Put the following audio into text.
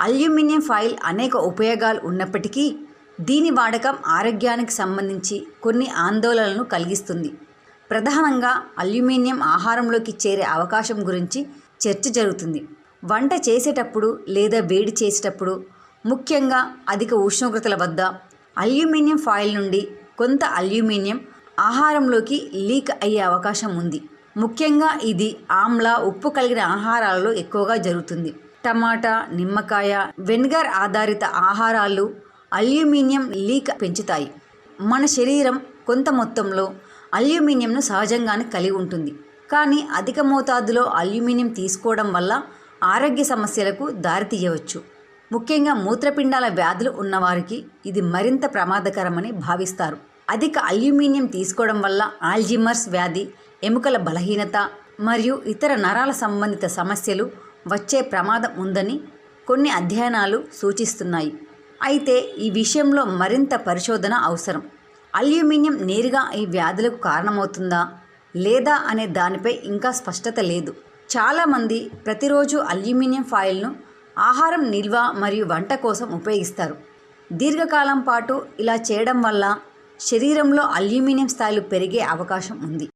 Aluminium foil అనేక ఉపయోగాలు ఉన్నప్పటికీ దీని వాడకం ఆరోగ్యానికి సంబంధించి కొన్ని ఆందోళనలను కలిగిస్తుంది. ప్రధానంగా అల్యూమినియం ఆహారంలోకి చేరే అవకాశం గురించి చర్చ జరుగుతుంది. వంట చేసేటప్పుడు లేదా వేడి చేసేటప్పుడు ముఖ్యంగా అధిక ఉష్ణోగ్రతల వద్ద అల్యూమినియం ఫాయిల్ నుండి కొంత అల్యూమినియం ఆహారంలోకి లీక్ అయ్యే అవకాశం ఉంది. ముఖ్యంగా ఇది ఆమ్ల ఉప్పు కలిగిన ఆహారాలలో ఎక్కువగా జరుగుతుంది. టమాటా నిమ్మకాయ వెనిగర్ ఆధారిత ఆహారాలు అల్యూమినియం లీక్ పెంచుతాయి. మన శరీరం కొంత మొత్తంలో అల్యూమినియంను సహజంగానే కలిగి ఉంటుంది. కానీ అధిక మోతాదులో అల్యూమినియం తీసుకోవడం వల్ల ఆరోగ్య సమస్యలకు దారితీయవచ్చు ముఖ్యంగా మూత్రపిండాల వ్యాధులు ఉన్నవారికి ఇది మరింత ప్రమాదకరమని భావిస్తారు. అధిక అల్యూమినియం తీసుకోవడం వల్ల ఆల్జిమర్స్ వ్యాధి ఎముకల బలహీనత మరియు ఇతర నరాల సంబంధిత సమస్యలు వచ్చే ప్రమాదం ఉందని కొన్ని అధ్యయనాలు సూచిస్తున్నాయి. అయితే ఈ విషయంలో మరింత పరిశోధన అవసరం. అల్యూమినియం నేరుగా ఈ వ్యాధులకు కారణమవుతుందా? లేదా అనే దానిపై ఇంకా స్పష్టత లేదు. చాలామంది ప్రతిరోజు అల్యూమినియం ఫాయిల్ను ఆహారం నిల్వ మరియు వంట కోసం ఉపయోగిస్తారు. దీర్ఘకాలం పాటు ఇలా చేయడం వల్ల శరీరంలో అల్యూమినియం స్థాయిలు పెరిగే అవకాశం ఉంది.